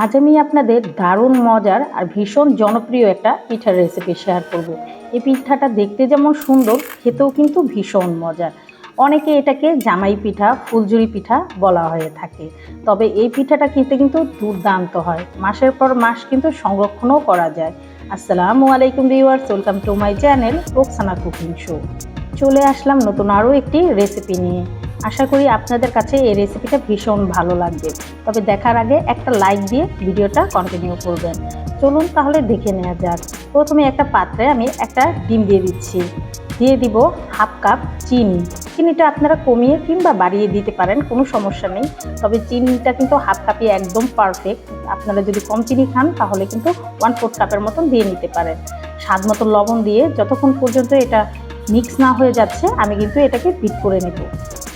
আজ আমি আপনাদের দারুণ মজার আর ভীষণ জনপ্রিয় একটা পিঠার রেসিপি শেয়ার করব। এই পিঠাটা দেখতে যেমন সুন্দর, খেতেও কিন্তু ভীষণ মজার। অনেকে এটাকে জামাই পিঠা, ফুলঝুরি পিঠা বলা হয়ে থাকে। তবে এই পিঠাটা খেতে কিন্তু দুর্দান্ত হয়। মাসের পর মাস কিন্তু সংরক্ষণও করা যায়। আসসালামু আলাইকুম viewers welcome to my channel Roksana cooking show চলে আসলাম নতুন আরও একটি রেসিপি নিয়ে। আশা করি আপনাদের কাছে এই রেসিপিটা ভীষণ ভালো লাগবে। তবে দেখার আগে একটা লাইক দিয়ে ভিডিওটা কন্টিনিউ করবেন। চলুন তাহলে দেখে নেওয়া যাক। প্রথমে একটা পাত্রে আমি একটা ডিম দিয়ে দিচ্ছি। দিয়ে দিব হাফ কাপ চিনি। চিনিটা আপনারা কমিয়ে কিংবা বাড়িয়ে দিতে পারেন, কোনো সমস্যা নেই। তবে চিনিটা কিন্তু হাফ কাপই একদম পারফেক্ট আপনারা যদি কম চিনি খান, তাহলে কিন্তু ওয়ান ফোর্থ কাপের মতন দিয়ে নিতে পারেন। স্বাদ মতো লবণ দিয়ে যতক্ষণ পর্যন্ত এটা মিক্স না হয়ে যাচ্ছে, আমি কিন্তু এটাকে বিট করে নেব।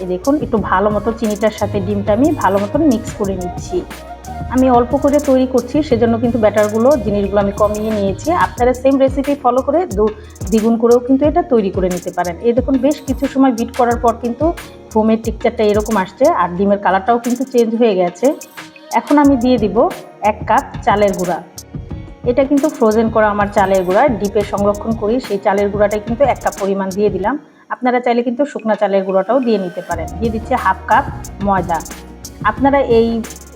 এই দেখুন, একটু ভালো মতো চিনিটার সাথে ডিমটা আমি ভালো মতন মিক্স করে নিচ্ছি। আমি অল্প করে তৈরি করছি, সেজন্য কিন্তু ব্যাটারগুলো জিনিসগুলো আমি কমিয়ে নিয়েছি। আপনারা সেম রেসিপি ফলো করে দু, দ্বিগুণ করেও কিন্তু এটা তৈরি করে নিতে পারেন। এই দেখুন, বেশ কিছু সময় বিট করার পর কিন্তু ফোমের টিকচারটা এরকম আসছে, আর ডিমের কালারটাও কিন্তু চেঞ্জ হয়ে গেছে। এখন আমি দিয়ে দিব এক কাপ চালের গুঁড়া। এটা কিন্তু ফ্রোজেন করা আমার চালের গুঁড়া, ডিপে সংরক্ষণ করি, সেই চালের গুঁড়াটাই কিন্তু এক কাপ পরিমাণ দিয়ে দিলাম। আপনারা চাইলে কিন্তু শুকনো চালের গুঁড়োটাও দিয়ে নিতে পারেন। দিয়ে দিচ্ছে হাফ কাপ ময়দা। আপনারা এই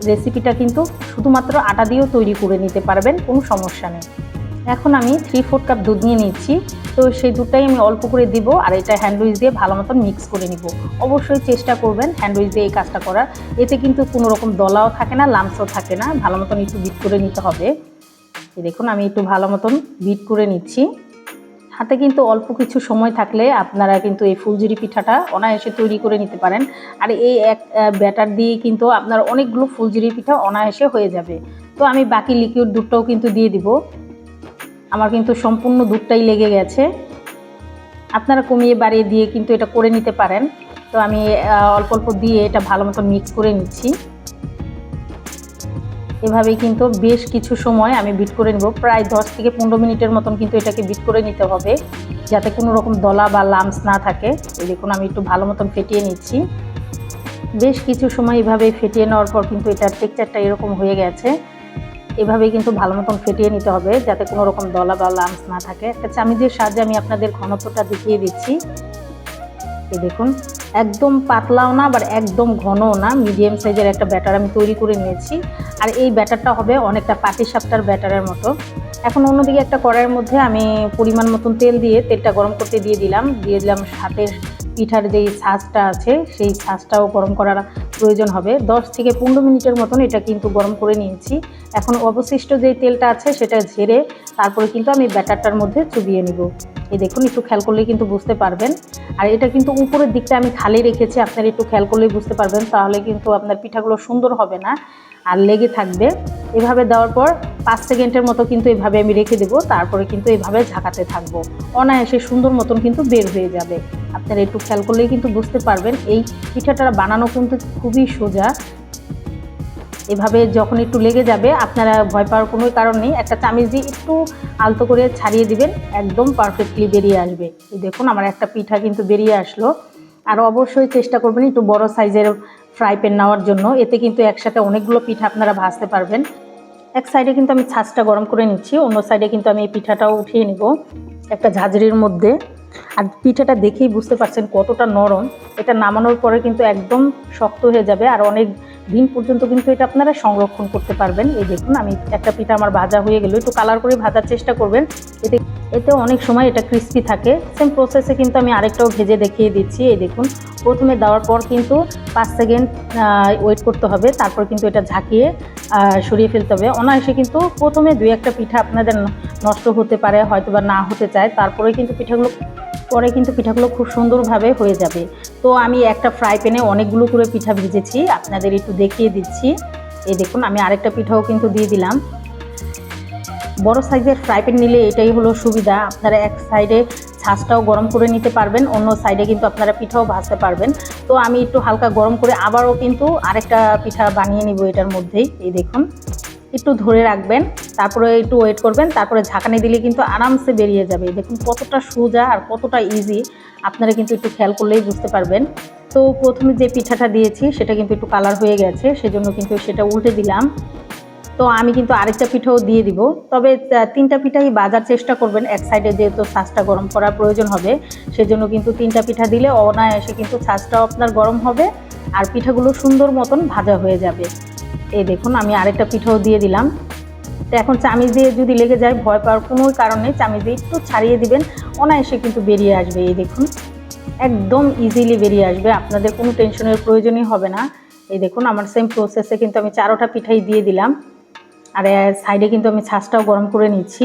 রেসিপিটা কিন্তু শুধুমাত্র আটা দিয়েও তৈরি করে নিতে পারবেন, কোনো সমস্যা নেই। এখন আমি থ্রি ফোর কাপ দুধ নিয়ে নিচ্ছি। তো সেই দুধটাই আমি অল্প করে দিব আর এটা হ্যান্ডউইচ দিয়ে ভালো মতন মিক্স করে নিব। অবশ্যই চেষ্টা করবেন হ্যান্ডউইচ দিয়ে এই কাজটা করার। এতে কিন্তু কোনো রকম দলাও থাকে না লামসও থাকে না। ভালো মতন একটু বিট করে নিতে হবে। দেখুন, আমি একটু ভালো মতন বিট করে নিচ্ছি। হাতে কিন্তু অল্প কিছু সময় থাকলে আপনারা কিন্তু এই ফুলঝুরি পিঠাটা অনায়াসে তৈরি করে নিতে পারেন। আর এই এক ব্যাটার দিয়ে কিন্তু আপনার অনেকগুলো ফুলঝুরি পিঠা অনায়াসে হয়ে যাবে। তো আমি বাকি লিকুইড দুধটাও কিন্তু দিয়ে দিব। আমার কিন্তু সম্পূর্ণ দুধটাই লেগে গেছে। আপনারা কমিয়ে বাড়িয়ে দিয়ে কিন্তু এটা করে নিতে পারেন। তো আমি অল্প অল্প দিয়ে এটা ভালো মতো মিক্স করে নিচ্ছি। এভাবেই কিন্তু বেশ কিছু সময় আমি বিট করে নেব। প্রায় দশ থেকে পনেরো মিনিটের মতন কিন্তু এটাকে বিট করে নিতে হবে, যাতে কোনো রকম দলা বা লামস না থাকে। এই দেখুন, আমি একটু ভালো মতন ফেটিয়ে নিচ্ছি। বেশ কিছু সময় এভাবে ফেটিয়ে নেওয়ার পর কিন্তু এটার টেক্সচারটা এরকম হয়ে গেছে। এভাবে কিন্তু ভালো মতন ফেটিয়ে নিতে হবে, যাতে কোনো রকম দলা বা লামস না থাকে। একটা চামিজের সাহায্যে আমি আপনাদের ঘনত্বটা দেখিয়ে দিচ্ছি। দেখুন। একদম পাতলাও না, আবার একদম ঘনও না। মিডিয়াম সাইজের একটা ব্যাটার আমি তৈরি করে নিয়েছি। আর এই ব্যাটারটা হবে অনেকটা পাটি সাপটার ব্যাটারের মতো। এখন অন্যদিকে একটা কড়াইয়ের মধ্যে আমি পরিমাণ মতন তেল দিয়ে তেলটা গরম করতে দিয়ে দিলাম। দিয়ে দিলাম সাথে পিঠার যেই ছাঁচটা আছে, সেই ছাঁচটাও গরম করার প্রয়োজন হবে। 10 থেকে পনেরো মিনিটের মতন এটা কিন্তু গরম করে নিয়েছি। এখন অবশিষ্ট যে তেলটা আছে সেটা ঝেড়ে তারপরে কিন্তু আমি ব্যাটারটার মধ্যে চুবিয়ে নিব। এই দেখুন, একটু খেয়াল করলেই কিন্তু বুঝতে পারবেন। আর এটা কিন্তু উপরের দিকটা আমি খালি রেখেছি, আপনারা একটু খেয়াল করলেই বুঝতে পারবেন, তাহলে কিন্তু আপনার পিঠাগুলো সুন্দর হবে না আর লেগে থাকবে। এভাবে দেওয়ার পর পাঁচ সেকেন্ডের মতো কিন্তু এভাবে আমি রেখে দেবো, তারপরে কিন্তু এভাবে ঝাঁকাতে থাকব। অনায়াসে সুন্দর মতন কিন্তু বের হয়ে যাবে। আপনারা একটু খেয়াল করলেই কিন্তু বুঝতে পারবেন, এই পিঠাটা বানানো কিন্তু খুবই সোজা। এভাবে যখন একটু লেগে যাবে, আপনারা ভয় পাওয়ার কোনো কারণ নেই। একটা চামিচ দিয়ে একটু আলতো করে ছাড়িয়ে দিবেন, একদম পারফেক্টলি বেরিয়ে আসবে। দেখুন, আমার একটা পিঠা কিন্তু বেরিয়ে আসলো। আর অবশ্যই চেষ্টা করবেন একটু বড় সাইজের ফ্রাই প্যান নেওয়ার জন্য। এতে কিন্তু একসাথে অনেকগুলো পিঠা আপনারা ভাজতে পারবেন। এক সাইডে কিন্তু আমি ছাঁচটা গরম করে নিচ্ছি, অন্য সাইডে কিন্তু আমি এই পিঠাটাও উঠিয়ে নিব একটা ঝাঁঝরির মধ্যে। আর পিঠাটা দেখেই বুঝতে পারছেন কতটা নরম। এটা নামানোর পরে কিন্তু একদম শক্ত হয়ে যাবে আর অনেক দিন পর্যন্ত কিন্তু এটা আপনারা সংরক্ষণ করতে পারবেন। এই দেখুন, আমি একটা পিঠা আমার ভাজা হয়ে গেল। একটু কালার করে ভাজার চেষ্টা করবেন, এতে এতে অনেক সময় এটা ক্রিস্পি থাকে। সেম প্রসেসে কিন্তু আমি আরেকটাও ভেজে দেখিয়ে দিচ্ছি, এই দেখুন। প্রথমে দেওয়ার পর কিন্তু পাঁচ সেকেন্ড ওয়েট করতে হবে, তারপর কিন্তু এটা ঝাঁকিয়ে সরিয়ে ফেলতে হবে। অনায়াসে কিন্তু প্রথমে দুই একটা পিঠা আপনাদের নষ্ট হতে পারে হয়তো বা না হতে চায়। তারপরে কিন্তু পিঠাগুলো, পরে কিন্তু পিঠাগুলো খুব সুন্দরভাবে হয়ে যাবে। তো আমি একটা ফ্রাই প্যানে অনেকগুলো করে পিঠা ভেজেছি, আপনাদের একটু দেখিয়ে দিচ্ছি। এই দেখুন, আমি আরেকটা পিঠাও কিন্তু দিয়ে দিলাম। বড় সাইজের ফ্রাই প্যান নিলে এটাই হলো সুবিধা। আপনারা এক সাইডে ছাঁচটাও গরম করে নিতে পারবেন, অন্য সাইডে কিন্তু আপনারা পিঠাও ভাজতে পারবেন। তো আমি একটু হালকা গরম করে আবারও কিন্তু আরেকটা পিঠা বানিয়ে নিব এটার মধ্যেই। এই দেখুন, একটু ধরে রাখবেন, তারপরে একটু ওয়েট করবেন, তারপরে ঝাঁকানি দিলে কিন্তু আরামসে বেরিয়ে যাবে। দেখুন কতটা সোজা আর কতটা ইজি আপনারা কিন্তু একটু খেয়াল করলেই বুঝতে পারবেন। তো প্রথমে যে পিঠাটা দিয়েছি, সেটা কিন্তু একটু কালার হয়ে গেছে, সেজন্য কিন্তু সেটা উল্টে দিলাম। তো আমি কিন্তু আরেকটা পিঠাও দিয়ে দিব। তবে তিনটা পিঠাই বাজার চেষ্টা করবেন, এক সাইডে যেহেতু ছাঁচটা গরম করার প্রয়োজন হবে, সেজন্য কিন্তু তিনটা পিঠা দিলে অনায়াসে কিন্তু ছাঁচটাও আপনার গরম হবে আর পিঠাগুলো সুন্দর মতন ভাজা হয়ে যাবে। এই দেখুন, আমি আরেকটা পিঠাও দিয়ে দিলাম। তো এখন চামিচ দিয়ে যদি লেগে যায়, ভয় পাওয়ার কোনো কারণে চামিচ দিয়ে একটু ছাড়িয়ে দিবেন, অনায়াসে কিন্তু বেরিয়ে আসবে, এই দেখুন। একদম ইজিলি বেরিয়ে আসবে, আপনাদের কোনো টেনশনের প্রয়োজনই হবে না। এই দেখুন, আমার সেম প্রসেসে কিন্তু আমি চারোটা পিঠাই দিয়ে দিলাম। আর, সাইডে কিন্তু আমি ছাঁচটাও গরম করে নিচ্ছি।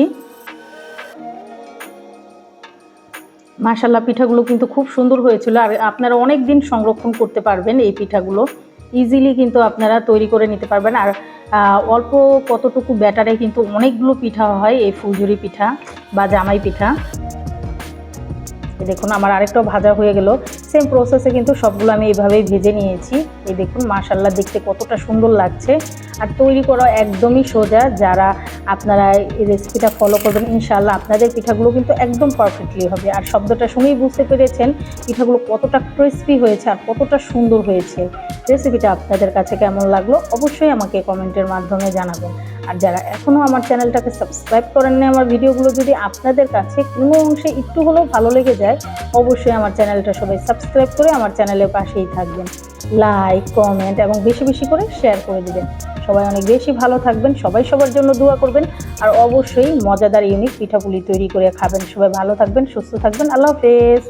মাশাল্লাহ পিঠাগুলো কিন্তু খুব সুন্দর হয়েছিল। আর আপনারা অনেক দিন সংরক্ষণ করতে পারবেন এই পিঠাগুলো। ইজিলি কিন্তু আপনারা তৈরি করে নিতে পারবেন। আর অল্প কতটুকু ব্যাটারে কিন্তু অনেকগুলো পিঠা হয় এই ফুলঝুরি পিঠা বা জামাই পিঠা। দেখুন, আমার আরেকটাও ভাজা হয়ে গেল। সেম প্রসেসে কিন্তু সবগুলো আমি এইভাবেই ভেজে নিয়েছি। এই দেখুন মাশাল্লাহ দেখতে কতটা সুন্দর লাগছে। আর তৈরি করা একদমই সোজা। যারা আপনারা এই রেসিপিটা ফলো করবেন ইনশাল্লাহ আপনাদের পিঠাগুলো কিন্তু একদম পারফেক্টলি হবে। আর শব্দটা শুনেই বুঝতে পেরেছেন পিঠাগুলো কতটা ক্রিস্পি হয়েছে আর কতটা সুন্দর হয়েছে। রেসিপিটা আপনাদের কাছে কেমন লাগল, অবশ্যই আমাকে কমেন্টের মাধ্যমে জানাবেন। আর যারা এখনও আমার চ্যানেলটাকে সাবস্ক্রাইব করেননি আমার ভিডিওগুলো, যদি আপনাদের কাছে কোনো অংশে একটু হলেও ভালো লেগে যায়, অবশ্যই আমার চ্যানেলটা সবাই সাবস্ক্রাইব করে আমার চ্যানেলের পাশেই থাকবেন। লাইক কমেন্ট এবং বেশি বেশি করে শেয়ার করে দিবেন। সবাই অনেক বেশি ভালো থাকবেন, সবাই সবার জন্য দোয়া করবেন, আর অবশ্যই মজাদার ইউনিক পিঠাপুলি তৈরি করে খাবেন। সবাই ভালো থাকবেন, সুস্থ থাকবেন। আল্লাহ হাফেজ।